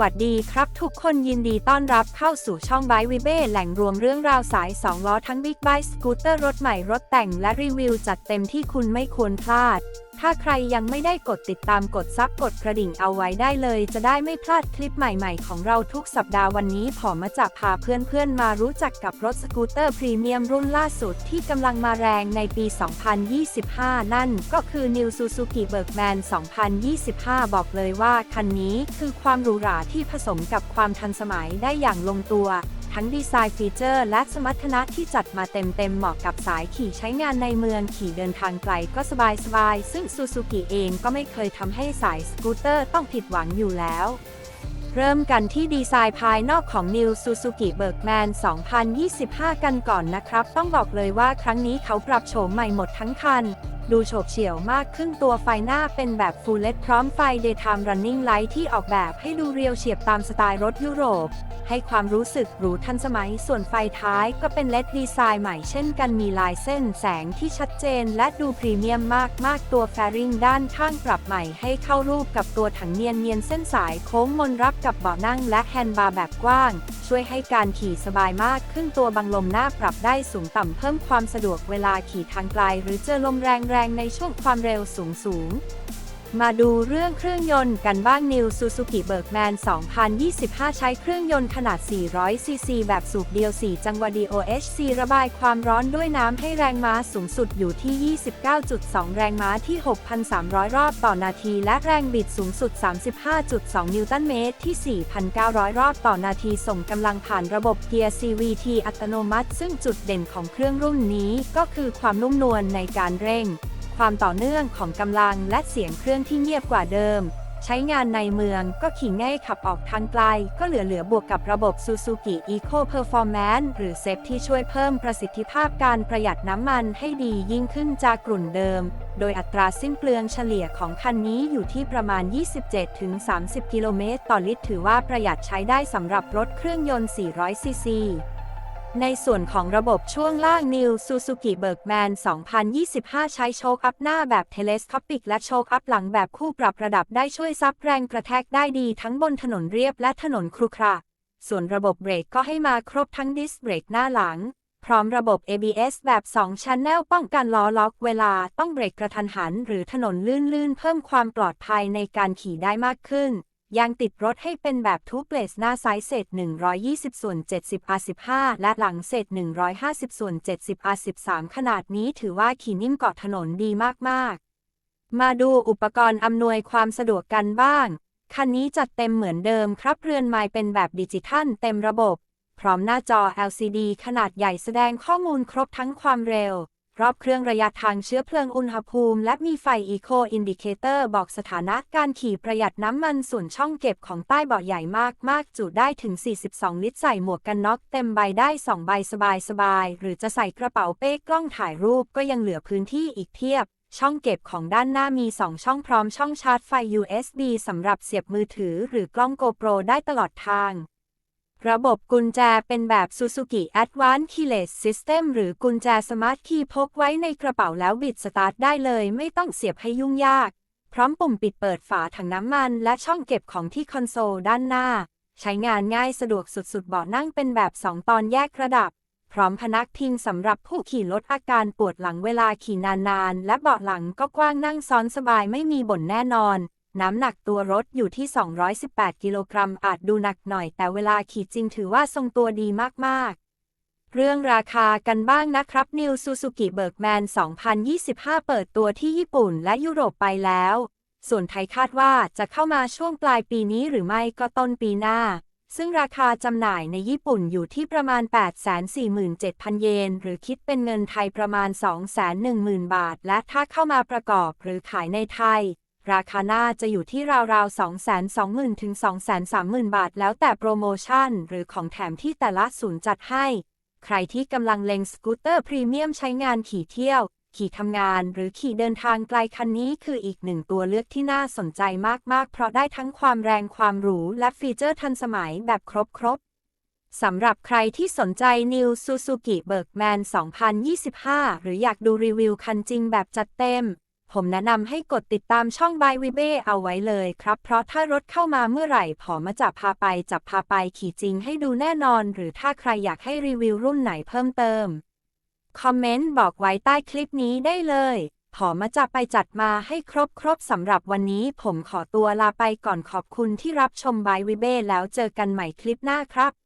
วัสดีครับทุกคนยินดีต้อนรับเข้าสู่ช่องไบวิเบ้แหล่งรวมเรื่องราวสาย 2 ล้อทั้งบิ๊กไบค์สกูตเตอร์รถใหม่รถแต่งและรีวิวจัดเต็มที่คุณไม่ควรพลาดถ้าใครยังไม่ได้กดติดตามกดซับกดกระดิ่งเอาไว้ได้เลย จะได้ไม่พลาดคลิปใหม่ๆ ของเราทุกสัปดาห์วันนี้ผอมาจะพาเพื่อนๆ มารู้จักกับรถสกูตเตอร์พรีเมียมรุ่นล่าสุดที่กำลังมาแรงในปี 2025 นั่นก็คือ New Suzuki Bergman 2025 บอกเลยว่าคันนี้คือความหรูหราที่ผสมกับความทันสมัยได้อย่างลงตัว ทั้งดีไซน์ฟีเจอร์และสมรรถนะที่จัดมาเต็มๆเหมาะกับสายขี่ใช้งานในเมืองขี่เดินทางไกลก็สบายๆ ซึ่งซูซูกิเองก็ไม่เคยทำให้สายสกูตเตอร์ต้องผิดหวังอยู่แล้วเริ่มกันที่ดีไซน์ภายนอกของ New Suzuki Bergman 2025 กันก่อนนะครับ ต้องบอกเลยว่าครั้งนี้เขาปรับโฉมใหม่หมดทั้งคัน ดูโฉบเฉี่ยวมากขึ้นตัวไฟหน้าเป็นแบบ Full LED พร้อมไฟ Daytime Running Light ที่ออกแบบให้ดูเรียวเฉียบตามสไตล์รถยุโรป ให้ความรู้สึกหรูทันสมัย ส่วนไฟท้ายก็เป็น LED ดีไซน์ใหม่เช่นกันมีลายเส้นแสงที่ชัดเจนและดูพรีเมียมมากมาก ๆ ตัวแฟริงด้านข้างปรับใหม่ให้เข้ารูปกับตัวถังเนียนเนียนเส้นสายโค้งมนรับกับเบาะนั่งและแฮนด์บาร์แบบกว้างช่วยให้การขี่สบายมากขึ้นตัวบังลมหน้าปรับได้สูงต่ำเพิ่มความสะดวกเวลาขี่ทางไกลหรือเจอลมแรงๆในช่วงความเร็วสูงสูง มาดูเรื่องเครื่องยนต์กันบ้าง New Suzuki Bergman 2025 ใช้เครื่องยนต์ขนาด 400 ซีซี แบบสูบเดียว 4 จังหวะ DOHC ระบายความร้อนด้วยน้ำให้แรงม้าสูงสุดอยู่ที่ 29.2 แรงม้าที่ 6,300 รอบต่อนาที และแรงบิดสูงสุด 35.2 นิวตันเมตรที่ 4,900 รอบต่อนาที ส่งกำลังผ่านระบบเกียร์ CVT อัตโนมัติ ซึ่งจุดเด่นของเครื่องรุ่นนี้ก็คือความนุ่มนวลในการเร่ง ความต่อเนื่องของกำลังและเสียงเครื่องที่เงียบกว่าเดิม ใช้งานในเมืองก็ขี่ง่ายขับออกทางไกล ก็เหลือเหลือบวกกับระบบ Suzuki Eco Performance หรือ SEP ที่ช่วยเพิ่มประสิทธิภาพการประหยัดน้ำมันให้ดียิ่งขึ้นจากกลุ่นเดิม โดยอัตราสิ้นเปลืองเฉลี่ยของคันนี้อยู่ที่ประมาณ 27-30 กิโลเมตรต่อลิตรถือว่าประหยัดใช้ได้สำหรับรถเครื่องยนต์400ซีซี ในส่วนของระบบช่วงล่าง New Suzuki Bergman 2025 ใช้โชคอัพหน้าแบบ Telescopic และโชคอัพหลังแบบคู่ปรับระดับได้ช่วยซับแรงกระแทกได้ดีทั้งบนถนนเรียบและถนนครุขระ ส่วนระบบเบรกก็ให้มาครบทั้งดิสเบรกหน้าหลัง พร้อมระบบ ABS แบบ2 Channel ป้องกันล้อล็อกเวลาต้องเบรกกระทันหัน หรือถนนลื่นๆเพิ่มความปลอดภัยในการขี่ได้มากขึ้น ยังติดรถให้เป็นแบบทูเ p ลสหน้าซ้ายเศษ 120 ส่วน 70 R15 และหลังเศษ 150 ส่วน 70 R13 ขนาดนี้ถือว่าขี่นิ่มเกาะถนนดีมากๆ มาดูอุปกรณ์อำนวยความสะดวกกันบ้าง คันนี้จัดเต็มเหมือนเดิมครับเรือนไม้เป็นแบบดิจิทัลเต็มระบบ พร้อมหน้าจอ LCD ขนาดใหญ่แสดงข้อมูลครบทั้งความเร็ว รอบเครื่องระยะทางเชื้อเพลิงอุณหภูมิ และมีไฟ Eco Indicator บอกสถานะการขี่ประหยัดน้ำมันส่วนช่องเก็บของใต้เบาะใหญ่มากมากจุได้ถึง 42 ลิตรใส่หมวกกันน็อกเต็มใบได้ 2 ใบสบายๆหรือจะใส่กระเป๋าเป้กล้องถ่ายรูปก็ยังเหลือพื้นที่อีกเพียบ ช่องเก็บของด้านหน้ามี 2 ช่องพร้อมช่องชาร์จไฟ USB สำหรับเสียบมือถือ หรือกล้อง GoPro ได้ตลอดทาง ระบบกุญแจเป็นแบบ Suzuki Advanced Keyless System หรือกุญแจสมาร์ทคีย์พกไว้ในกระเป๋าแล้วบิดสตาร์ทได้เลยไม่ต้องเสียบให้ยุ่งยาก พร้อมปุ่มปิดเปิดฝาถังน้ำมัน และช่องเก็บของที่คอนโซลด้านหน้า ใช้งานง่ายสะดวกสุดๆเบาะนั่งเป็นแบบ 2 ตอนแยกระดับ พร้อมพนักพิงสำหรับผู้ขี่ลดอาการปวดหลังเวลาขี่นานๆ และเบาะหลังก็กว้างนั่งซ้อนสบายไม่มีบ่นแน่นอน น้ำหนักตัวรถอยู่ที่ 218 กิโลกรัม อาจดูหนักหน่อย แต่เวลาขี่จริงถือว่าทรงตัวดีมาก ๆ เรื่องราคากันบ้างนะครับ New Suzuki Bergman 2025 เปิดตัวที่ญี่ปุ่นและยุโรปไปแล้ว ส่วนไทยคาดว่าจะเข้ามาช่วงปลายปีนี้หรือไม่ก็ต้นปีหน้า ซึ่งราคาจำหน่ายในญี่ปุ่นอยู่ที่ประมาณ 847,000 เยน หรือคิดเป็นเงินไทยประมาณ 210,000 บาท และถ้าเข้ามาประกอบหรือขายในไทย ราคาหน่าจะอยู่ที่ราวๆ 220,000 ถึง 230,000 บาท แล้วแต่โปรโมชั่น หรือของแถมที่แต่ละศูนย์จัดให้ ใครที่กำลังเล็งสกูตเตอร์พรีเมียมใช้งานขี่เที่ยว ขี่ทำงานหรือขี่เดินทางไกลคันนี้คืออีกหนึ่งตัวเลือกที่น่าสนใจมากๆ เพราะได้ทั้งความแรงความหรู และฟีเจอร์ทันสมัยแบบครบๆสำหรับใครที่สนใจ New Suzuki Bergman 2025 หรืออยากดูรีวิวคันจริงแบบจัดเต็ม ผมแนะนำให้กดติดตามช่องบายวิเบ้เอาไว้เลยครับ เพราะถ้ารถเข้ามาเมื่อไหร่ผมมาจับพาไปจับพาไปขี่จริงให้ดูแน่นอน หรือถ้าใครอยากให้รีวิวรุ่นไหนเพิ่มเติม คอมเมนต์บอกไว้ใต้คลิปนี้ได้เลยผอมาจับไปจัดมาให้ครบครบสำหรับวันนี้ผมขอตัวลาไปก่อนขอบคุณที่รับชมบายวิเบ้แล้วเจอกันใหม่คลิปหน้าครับ